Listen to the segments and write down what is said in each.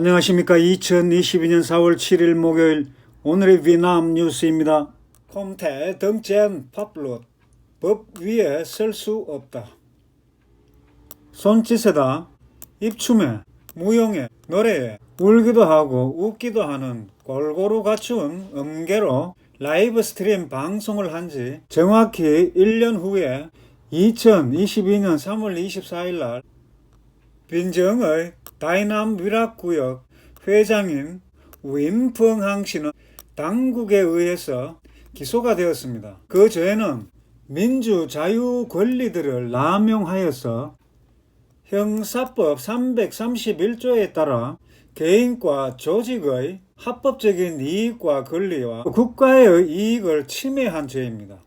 안녕하십니까. 2022년 4월 7일 목요일 오늘의 비남 뉴스입니다. 콤테 덩젠 팝롯 법 위에 설 수 없다. 손짓에다 입춤에 무용에 노래에 울기도 하고 웃기도 하는 골고루 갖춘 음계로 라이브 스트림 방송을 한 지 정확히 1년 후에 2022년 3월 24일 날 빈정의 다이남 위락 구역 회장인 윈펑항 씨는 당국에 의해서 기소가 되었습니다. 그 전에는 민주 자유 권리들을 남용하여서 형사법 331조에 따라 개인과 조직의 합법적인 이익과 권리와 국가의 이익을 침해한 죄입니다.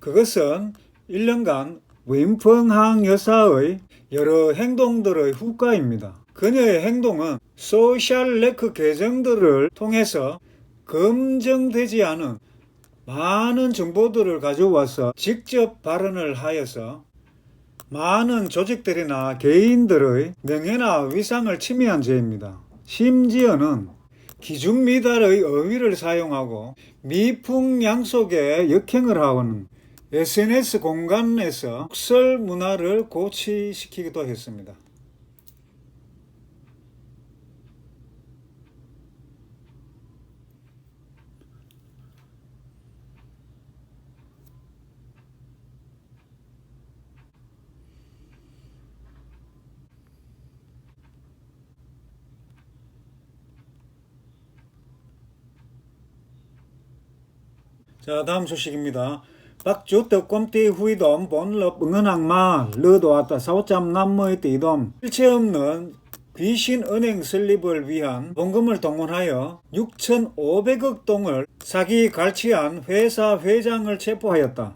그것은 1년간 윈펑항 여사의 여러 행동들의 후과입니다. 그녀의 행동은 소셜 네크 계정들을 통해서 검증되지 않은 많은 정보들을 가져와서 직접 발언을 하여서 많은 조직들이나 개인들의 명예나 위상을 침해한 죄입니다. 심지어는 기중 미달의 어휘를 사용하고 미풍 양속의 역행을 하고는 SNS 공간에서 국설 문화를 고취시키기도 했습니다. 자, 다음 소식입니다. Bắt chủ tịch công ty huy động vốn lập ngân hàng ma lừa đoạt 650 tỷ đồng. 실체 없는 귀신 은행 설립을 위한 본금을 동원하여 6,500억 동을 사기 갈취한 회사 회장을 체포하였다.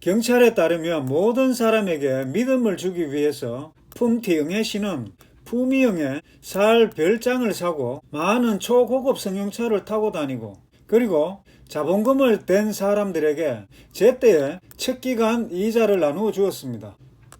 경찰에 따르면 모든 사람에게 믿음을 주기 위해서 품티 응애 씨는 품위응에 살 별장을 사고 많은 초고급 승용차를 타고 다니고 그리고 자본금을 댄 사람들에게 제때에 첫 기간 이자를 나누어 주었습니다.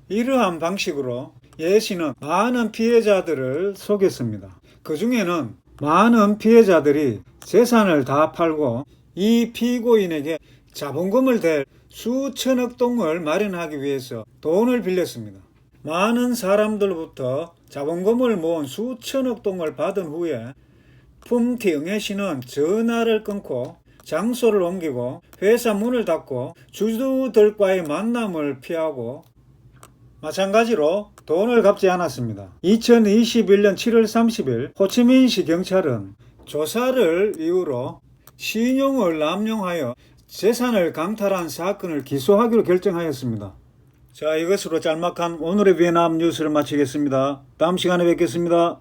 이러한 방식으로 예 씨는 많은 피해자들을 속였습니다. 그 중에는 많은 피해자들이 재산을 다 팔고 이 피고인에게 자본금을 댈 수천억 동을 마련하기 위해서 돈을 빌렸습니다. 많은 사람들부터 자본금을 모은 수천억 동을 받은 후에 품티 응애 씨는 전화를 끊고 장소를 옮기고 회사 문을 닫고 주주들과의 만남을 피하고 마찬가지로 돈을 갚지 않았습니다. 2021년 7월 30일 호치민시 경찰은 조사를 이유로 신용을 남용하여 재산을 강탈한 사건을 기소하기로 결정하였습니다. 자, 이것으로 짤막한 오늘의 비엔남 뉴스를 마치겠습니다. 다음 시간에 뵙겠습니다.